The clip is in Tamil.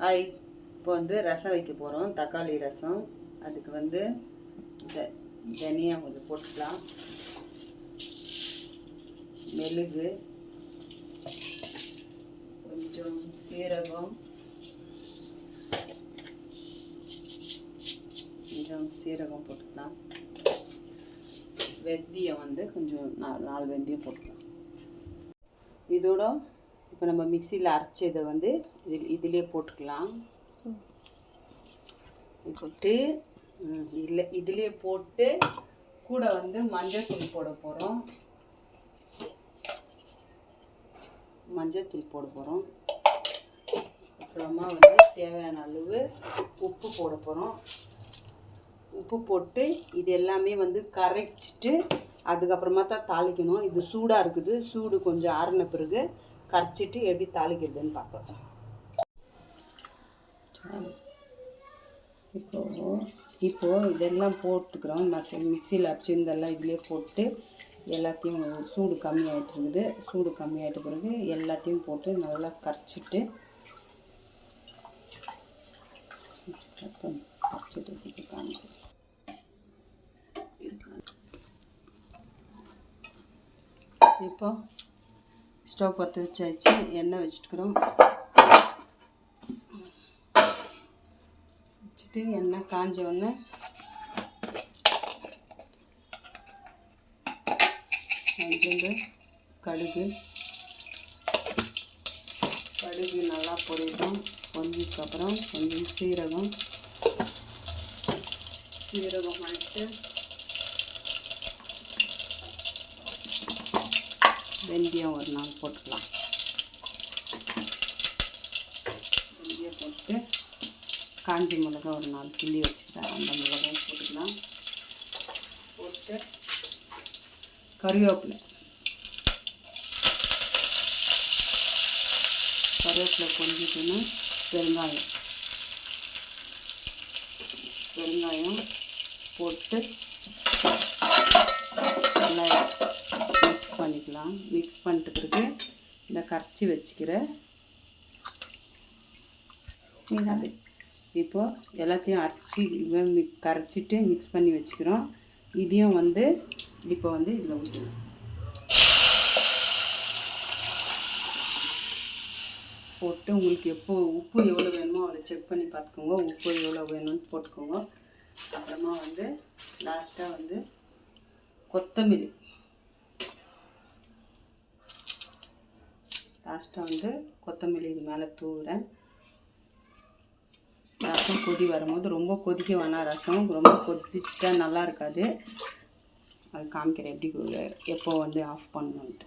ஹாய் இப்போ வந்து ரசம் வைக்க போகிறோம் தக்காளி ரசம். அதுக்கு வந்து த தனியா கொஞ்சம் போட்டுக்கலாம். மெழுகு கொஞ்சம் சீரகம். கொஞ்சம் சீரகம் போட்டுக்கலாம். வெந்தயம் வந்து கொஞ்சம் நாலு வெந்தயம் போட்டுக்கலாம். இதோட இப்போ நம்ம மிக்சியில் அரைச்சதை வந்து இதில் இதிலே போட்டுக்கலாம். போட்டு இதில் இல்லை இதிலே போட்டு கூட வந்து மஞ்சள் தூள் போட போகிறோம் மஞ்சள் தூள் போட போகிறோம் அப்புறமா வந்து தேவையான அளவு உப்பு போட போகிறோம் உப்பு போட்டு இது எல்லாமே வந்து கரைச்சிட்டு அதுக்கப்புறமா தான் தாளிக்கணும். இது சூடாக இருக்குது. சூடு கொஞ்சம் ஆறின பிறகு கரைச்சிட்டு எப்படி தாளிக்கிறதுன்னு பார்க்கலாம். இப்போ இப்போ இதெல்லாம் போட்டுக்கிறோம். நான் மிக்சியில் அடிச்சிருந்தெல்லாம் இதிலே போட்டு எல்லாத்தையும் சூடு கம்மியாயிட்டு இருக்குது. சூடு கம்மியாயிட்ட பிறகு எல்லாத்தையும் போட்டு நல்லா கரைச்சிட்டு கரைச்சிட்டு காமிக்கிறேன். இப்போ ஸ்டவ் பற்ற வச்சாச்சு எண்ணெய் வச்சுட்டுக்கிறோம். வச்சுட்டு எண்ணெய் காஞ்ச உடனே கொஞ்சோண்டு கடுகு. கடுகு நல்லா பொரியட்டும். பொரிஞ்சதுக்கப்புறம் கொஞ்சம் சீரகம். சீரகம் வந்துட்டு வெந்தயம் ஒரு நாள் போட்டுக்கலாம். வெந்தயம் போட்டு காஞ்சி மிளகா ஒரு நாள் கிள்ளி வச்சுக்கிட்டேன் அந்த மிளகாய் போட்டுக்கலாம். போட்டு கருவேப்பிலை. கருவேப்பிலை கொஞ்சிட்டுன்னு பெருங்காயம். பெருங்காயம் போட்டு நல்லா மிக்ஸ் பண்ணிக்கலாம். மிக்ஸ் பண்ணிட்டு பிறகு இந்த கரைச்சி வச்சுக்கிற இப்போது எல்லாத்தையும் அரைச்சி இதை கரைச்சிட்டு மிக்ஸ் பண்ணி வச்சுக்கிறோம். இதையும் வந்து இப்போ வந்து இதில் ஊற்றணும் போட்டு உங்களுக்கு எப்போ உப்பு எவ்வளோ வேணுமோ அதை செக் பண்ணி பார்த்துக்கோங்க. உப்பு எவ்வளோ வேணும்னு போட்டுக்கோங்க. அப்புறமா வந்து லாஸ்ட்டாக வந்து கொத்தமல்லி. லாஸ்ட்டாக வந்து கொத்தமல்லி இது மேலே தூவுறேன் ரசம் கொதி வரும்போது ரொம்ப கொதிக்க வேணாம் ரசம் ரொம்ப கொதிச்சா நல்லா இருக்காது. அது காமிக்கிறேன் எப்படி எப்போ வந்து ஆஃப் பண்ணணுன்ட்டு